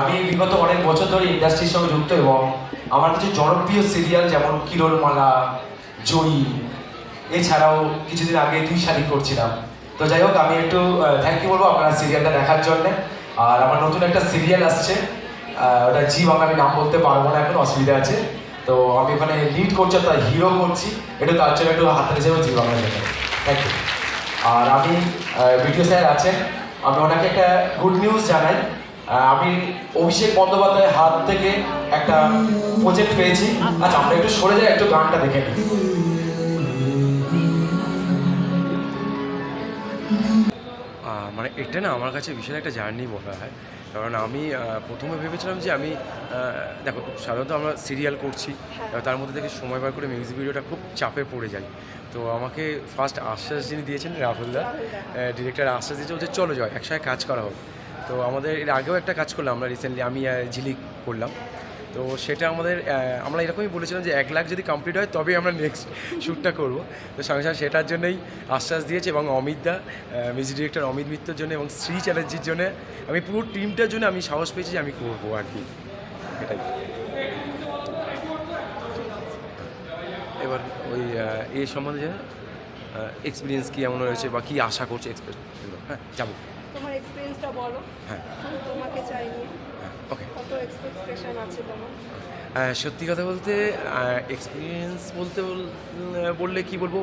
আমি বিগত অনেক বছর ধরে ইন্ডাস্ট্রির সঙ্গে যুক্ত এবং আমার কিছু জনপ্রিয় সিরিয়াল যেমন কিরণমালা জয়ী, এছাড়াও কিছুদিন আগে দুই শাড়ি করছিলাম তো যাই হোক, আমি একটু থ্যাংক ইউ বলব আপনার সিরিয়ালটা দেখার জন্য। আর আমার নতুন একটা সিরিয়াল আসছে ওটা জি বাংলা আমি নাম বলতে পারব না এখন, অসুবিধা আছে। তো আমি ওখানে লিড করছি তার হিরো করছি। এটা তার জন্য একটু হাতে হিসেবে জি বাংলা থ্যাংক ইউ আর আমি ভিডিও স্যার আছেন। আমি ওনাকে একটা গুড নিউজ জানাই। আমি অভিষেক বন্দ্যোপাধ্যায়ের হাত থেকে একটা প্রজেক্ট পেয়েছি। আচ্ছা আমরা একটু সরে যাই একটু গানটা দেখে নিই। মানে এটা না আমার কাছে বিশাল একটা জার্নি বলা হয়। কারণ আমি প্রথমে ভেবেছিলাম যে আমি দেখো সাধারণত আমরা সিরিয়াল করছি। তার মধ্যে থেকে সময় বার করে মিউজিক ভিডিওটা খুব চাপে পড়ে যাই। তো আমাকে ফার্স্ট আশ্বাস যিনি দিয়েছেন রাহুলদা ডিরেক্টর আশ্বাস দিয়েছে বলছে চলো জয় একসাথে কাজ করা হোক। তো আমাদের এর আগেও একটা কাজ করলাম, আমরা রিসেন্টলি আমি ঝিলিক করলাম। তো সেটা আমাদের আমরা এরকমই বলেছিলাম যে এক লাখ যদি কমপ্লিট হয়, তবেই আমরা নেক্সট শ্যুটটা করব। তো সঙ্গে সঙ্গে সেটার জন্যই আশ্বাস দিয়েছে এবং অমিত দা মিউজিক ডিরেক্টর অমিত মিত্রর জন্য এবং শ্রী চ্যাটার্জির জন্য আমি পুরো টিমটার জন্য আমি সাহস পেয়েছি যে আমি করব আর কি। এটাই। এবার ওই এ সম্বন্ধে এক্সপিরিয়েন্স কী এমন রয়েছে বা কী আশা করছে এক্সপিরিয়েন্স হ্যাঁ যাব। তোমার এক্সপিরিয়েন্সটা বলো। হ্যাঁ। তোমাকে চাইনি ওকে সত্যি কথা বলতে এক্সপিরিয়েন্স বলতে বললে কি বলব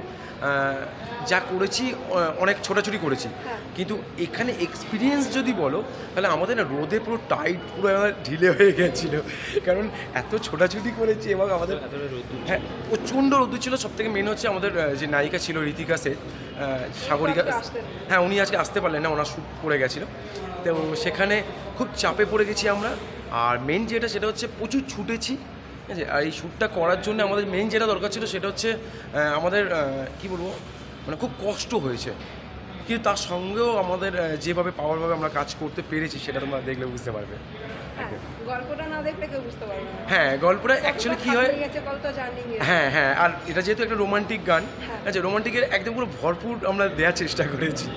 যা করেছি অনেক ছোটাছুটি করেছি। হ্যাঁ। কিন্তু এখানে এক্সপিরিয়েন্স যদি বলো তাহলে আমাদের না রোদে পুরো টাইট পুরো আমার ঢিলে হয়ে গেছিল। কারণ এত ছোটাছুটি করেছি এবং আমাদের হ্যাঁ প্রচণ্ড রোদ ছিল সব থেকে মেন হচ্ছে আমাদের যে নায়িকা ছিল ঋতিকা সেন আহ, সাগরিকা হ্যাঁ উনি আজকে আসতে পারলেন না ওনার শ্যুট পড়ে গেছিল। তো সেখানে খুব চাপে পড়ে গেছি আমরা। আর মেন যেটা সেটা হচ্ছে প্রচুর ছুটেছি। ঠিক আছে? আর এই শ্যুটটা করার জন্য আমাদের মেন যেটা দরকার ছিল সেটা হচ্ছে আমাদের কি বলব? মানে খুব কষ্ট হয়েছে। কিন্তু তার সঙ্গেও আমাদের যেভাবে পাওয়ারভাবে আমরা কাজ করতে পেরেছি সেটা তোমরা দেখলে বুঝতে পারবে। হ্যাঁ গল্পটা না দেখলে কেউ বুঝতে পারবে হ্যাঁ গল্পটা অ্যাকচুয়ালি কী হয়? হ্যাঁ হ্যাঁ আর এটা যেহেতু একটা রোমান্টিক গান হ্যাঁ। আচ্ছা রোমান্টিকের একদম পুরো ভরপুর আমরা দেওয়ার চেষ্টা করেছি।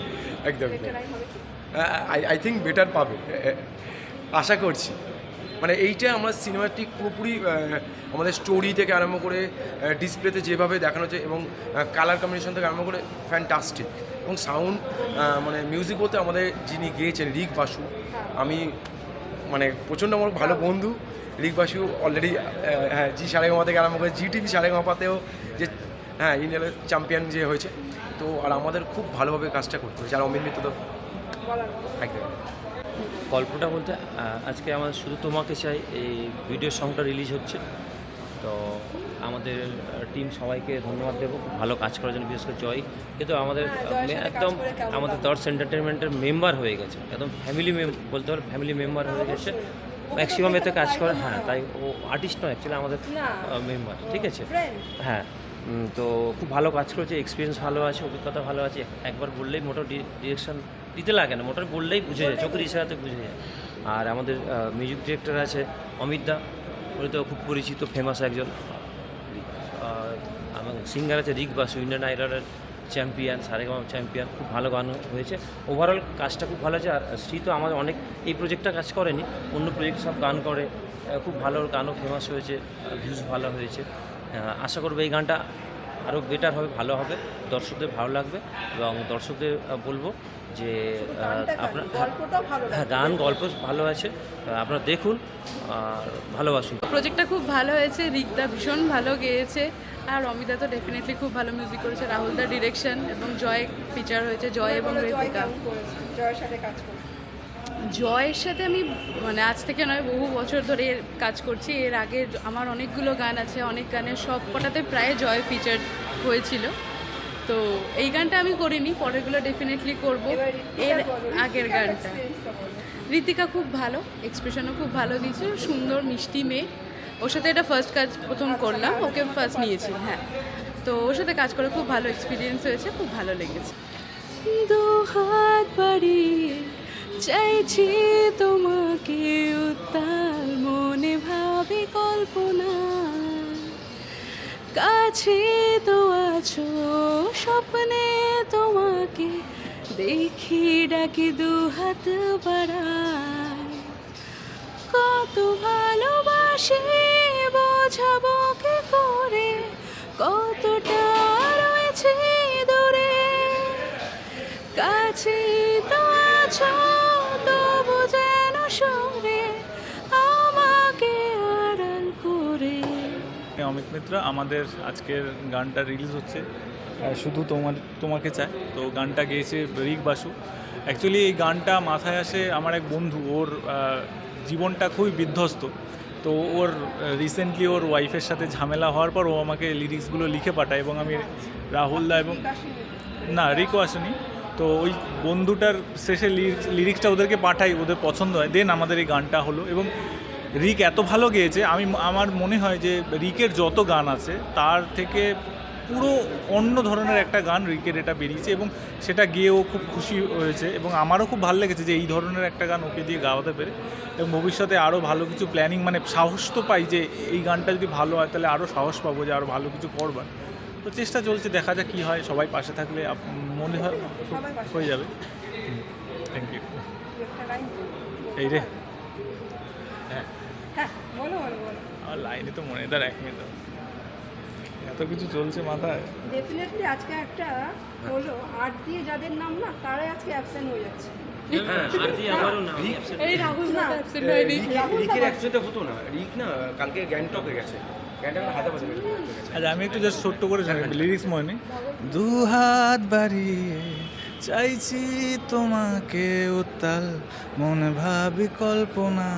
একদম? আই আই থিঙ্ক বেটার পাবে। আশা করছি। মানে এইটা আমরা সিনেমাটিক পুরোপুরি আমাদের স্টোরি থেকে আরম্ভ করে ডিসপ্লেতে যেভাবে দেখানো হচ্ছে এবং কালার কম্বিনেশন থেকে আরম্ভ করে ফ্যান্টাস্টিক এবং সাউন্ড মানে মিউজিক বলতে আমাদের যিনি গেয়েছেন, রিক বাসু, আমি মানে প্রচণ্ড আমার ভালো বন্ধু, রিক বাসু অলরেডি হ্যাঁ জি সারেগামা থেকে আরম্ভ করে জি টিভি সারেগামাপাতেও যে হ্যাঁ ইন্ডিয়ার চ্যাম্পিয়ন যে হয়েছে, তো আর আমাদের খুব ভালোভাবে কাজটা করতে হয়েছে। আর অমিত মিত্র। একদম। গল্পটা বলতে আজকে আমাদের শুধু তোমাকে চাই এই ভিডিও সংটা রিলিজ হচ্ছে। তো আমাদের টিম সবাইকে ধন্যবাদ দেবো। ভালো কাজ করার জন্য বিশেষ করে জয়। কিন্তু আমাদের হ্যাঁ, একদম আমাদের? দর্শ এন্টারটেনমেন্টের মেম্বার হয়ে গেছে। একদম ফ্যামিলি বলতে পারো ফ্যামিলি মেম্বার হয়ে গেছে। ম্যাক্সিমাম এতে কাজ করে হ্যাঁ তাই ও আর্টিস্ট নয় অ্যাকচুয়ালি আমাদের মেম্বার ঠিক আছে? হ্যাঁ তো খুব ভালো কাজ করেছে এক্সপিরিয়েন্স ভালো আছে অভিজ্ঞতা ভালো আছে। একবার বললেই মোটর ডিরেকশন দিতে লাগে না, মোটর বললেই বুঝে যায় চোখের ইশারাতে বুঝে যায়। আর আমাদের মিউজিক ডিরেক্টর আছে অমিত দা, উনি তো খুব পরিচিত ফেমাস একজন। আমার সিঙ্গার আছে রিক বাসু ইন্ডিয়ান আইডলের চ্যাম্পিয়ন সারেগাম চ্যাম্পিয়ন খুব ভালো গান হয়েছে। ওভারঅল কাজটা খুব ভালো আছে আর শ্রী তো আমাদের অনেক, এই প্রজেক্টটা কাজ করেনি, অন্য প্রজেক্ট সব গান করে। খুব ভালো গানও ফেমাস হয়েছে ভিউজ ভালো হয়েছে। আশা করব এই গানটা আরও বেটার হবে ভালো হবে। দর্শকদের ভালো লাগবে এবং দর্শকদের বলব যে আপনার হ্যাঁ গান গল্প ভালো আছে। আপনারা দেখুন আর ভালোবাসুন। প্রজেক্টটা খুব ভালো হয়েছে রিকদা ভীষণ ভালো গেয়েছে আর অমিতা তো ডেফিনেটলি খুব ভালো মিউজিক করেছে। রাহুলদার ডিরেকশন এবং জয় ফিচার হয়েছে জয় এবং ঋতিকা জয়ের সাথে কাজ করে জয়ের সাথে আমি মানে আজ থেকে নয় বহু বছর ধরে এর কাজ করছি। এর আগে আমার অনেকগুলো গান আছে অনেক গানের সব কটাতে প্রায় জয় ফিচার হয়েছিল। তো এই গানটা আমি করিনি পরেরগুলো ডেফিনেটলি করব। এর আগের গানটা। ঋতিকা খুব ভালো এক্সপ্রেশনও খুব ভালো দিয়েছে। সুন্দর মিষ্টি মেয়ে। ওর সাথে এটা ফার্স্ট কাজ প্রথম করলাম ওকে ফার্স্ট নিয়েছি হ্যাঁ। তো ওর সাথে কাজ করে খুব ভালো এক্সপিরিয়েন্স হয়েছে খুব ভালো লেগেছে। দু হাত বাড়িয়ে চাইছি তোমাকে উত্তাল মনে ভাবি কল্পনা। কাছে তো আছো স্বপ্নে তোমাকে দেখি ডাকি দু হাত বাড়ায়। কত ভালোবাসি বোঝাবো কি করে? কতটা রয়েছে দূরে? কাছে তো আছো অমিত মিত্রা, আমাদের আজকের গানটা রিলিজ হচ্ছে। শুধু তোমার, তোমাকে চাই। তো গানটা গেয়েছে রিক বাসু। অ্যাকচুয়ালি এই গানটা মাথায় আসে আমার এক বন্ধু, ওর জীবনটা খুবই বিধ্বস্ত। তো ওর রিসেন্টলি ওর ওয়াইফের সাথে ঝামেলা হওয়ার পর ও আমাকে লিরিক্সগুলো লিখে পাঠায় এবং আমি রাহুল দা এবং না রিকও আসেনি। তো ওই বন্ধুটার শেষে লিরিক্সটা ওদেরকে পাঠাই, ওদের পছন্দ হয়। দেন আমাদের এই গানটা হলো এবং রিক এত ভালো গেয়েছে আমি আমার মনে হয় যে রিকের যত গান আছে তার থেকে পুরো অন্য ধরনের একটা গান রিকের এটা বেরিয়েছে এবং সেটা গিয়েও খুব খুশি হয়েছে এবং আমারও খুব ভালো লেগেছে যে এই ধরনের একটা গান ওকে দিয়ে গাওয়াতে পেরে এবং ভবিষ্যতে আরও ভালো কিছু প্ল্যানিং মানে সাহস তো পাই যে এই গানটা যদি ভালো হয় তাহলে আরও সাহস পাবো যে আরও ভালো কিছু করবার। তো চেষ্টা চলছে দেখা যাক কী হয় সবাই পাশে থাকলে মনে হয় হয়ে যাবে। থ্যাংক ইউ এই রে। বলো বলো বলো। আর লাইনে তো মনে তার এক মিনিট এত কিছু চলছে মাথায়। ডেফিনেটলি আজকে একটা হলো আর্ট দিয়ে যাদের নাম না তারাই আজকে অ্যাবসেন্ট হয়ে যাচ্ছে। হ্যাঁ আর আমি একটু জাস্ট ছোট্ট করে লিরিক্স মনে নেই। দু হাত বাড়িয়ে চাইছি তোমাকে উত্তাল মনে ভাবি কল্পনা।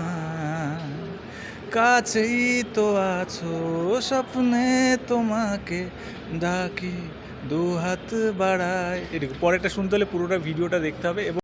কাছেই তো আছো, স্বপ্নে তোমাকে ডাকি দু হাত বাড়ায় এটুকু পরেরটা শুনতে হলে পুরোটা ভিডিওটা দেখতে হবে এবং